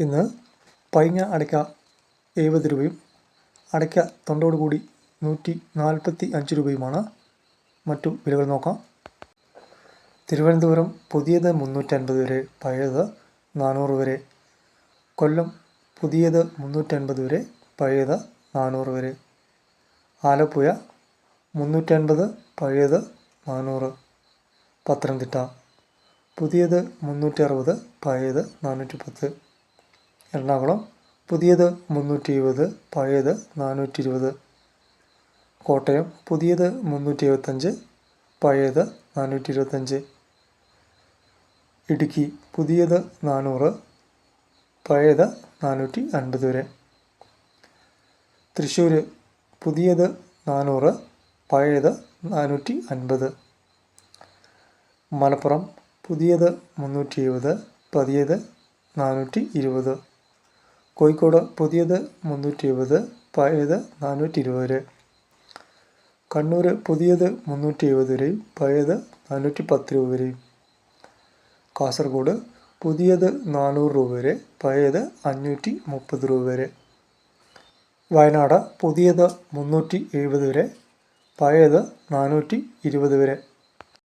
ഇന്ന് പൈങ്ങ അടയ്ക്ക എഴുപത് രൂപയും അടയ്ക്ക തൊണ്ടോട് കൂടി നൂറ്റി നാൽപ്പത്തി അഞ്ച് രൂപയുമാണ്. മറ്റു വിലകൾ നോക്കാം. തിരുവനന്തപുരം പുതിയത് മുന്നൂറ്റൻപത് വരെ പഴയത് നാനൂറ് വരെ. കൊല്ലം പുതിയത് മുന്നൂറ്റൻപത് വരെ പഴയത് നാനൂറ് വരെ. ആലപ്പുഴ മുന്നൂറ്റൻപത് പഴയത് നാനൂറ്. പത്തനംതിട്ട പുതിയത് മുന്നൂറ്റി അറുപത് പഴയത് നാനൂറ്റി പത്ത് എറണാകുളം പുതിയത് മുന്നൂറ്റി ഇരുപത് പഴയത് നാനൂറ്റി ഇരുപത് കോട്ടയം പുതിയത് മുന്നൂറ്റി എഴുപത്തഞ്ച് പഴയത് നാനൂറ്റി ഇരുപത്തഞ്ച് ഇടുക്കി പുതിയത് നാനൂറ് പഴയത് നാനൂറ്റി അൻപത് വരെ. തൃശ്ശൂർ പുതിയത് നാനൂറ് പഴയത് നാനൂറ്റി അൻപത് മലപ്പുറം പുതിയത് മുന്നൂറ്റി എഴുപത് പതിയത് നാനൂറ്റി ഇരുപത് കോഴിക്കോട് പുതിയത് മുന്നൂറ്റി എഴുപത് പഴയത് നാനൂറ്റി ഇരുപത് വരെ കണ്ണൂർ പുതിയത് മുന്നൂറ്റി എഴുപത് വരെയും പഴയത് നാനൂറ്റി പത്ത് രൂപ വരെയും. കാസർഗോഡ് പുതിയത് നാനൂറ് രൂപ വരെ പഴയത് അഞ്ഞൂറ്റി മുപ്പത് രൂപ വരെ. വയനാട് പുതിയത് മുന്നൂറ്റി എഴുപത് വരെ പഴയത് നാനൂറ്റി ഇരുപത് വരെ.